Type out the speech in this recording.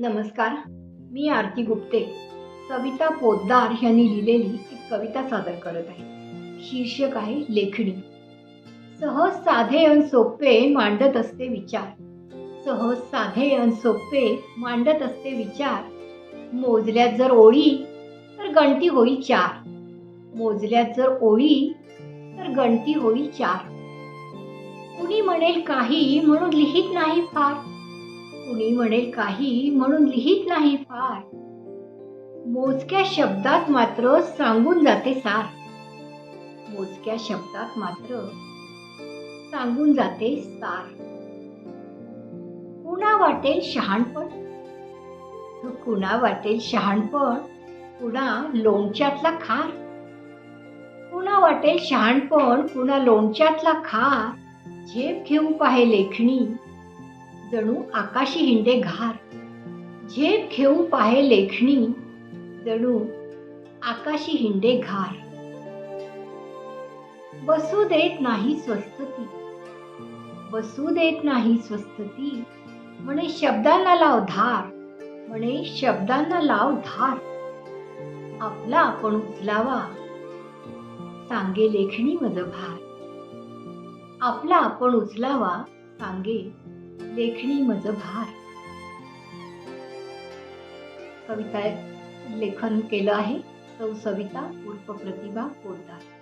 नमस्कार मी आरती गुप्ते. सविता पोद्दार यांनी लिहिलेली एक कविता सादर करत आहे. शीर्षक आहे लेखणी. सहज साधे अन सोपे मांडत असते विचार. सहज साधे अन सोपे मांडत असते विचार. मोजल्यात जर ओळी तर गणती होई चार. मोजल्यात जर ओळी तर गणती होई चार. कुणी म्हणेल काही म्हणून लिहित नाही फार. कुणी म्हणेल काही म्हणून लिहित नाही फार. मोजक्या शब्दात मात्र सांगून जाते सार. मोजक्या शब्दात मात्र सांगून जाते सार. कुणा वाटेल शहाणपण? कुणा वाटेल शहाणपण? कुणा लोणच्यातला खार? कुणा वाटेल शहाणपण? कुणा लोणच्यातला खार? झेप घेऊ पाहे लेखणी. जणू आकाशी हिंडे घार. झेप घेऊ पाहे लेखणी जणू आकाशी हिंडे घार. बसू देत नाही स्वस्तती. बसू देत नाही स्वस्तती म्हणे शब्दांना लाव धार. म्हणे शब्दांना लाव धार. आपला आपण उचलावा सांगे लेखणी मज भार आपला आपण उचलावा सांगे लेखणी मज भार. कविता लेखन केलं आहे. सौ सविता उर्फ प्रतिभा पोद्दार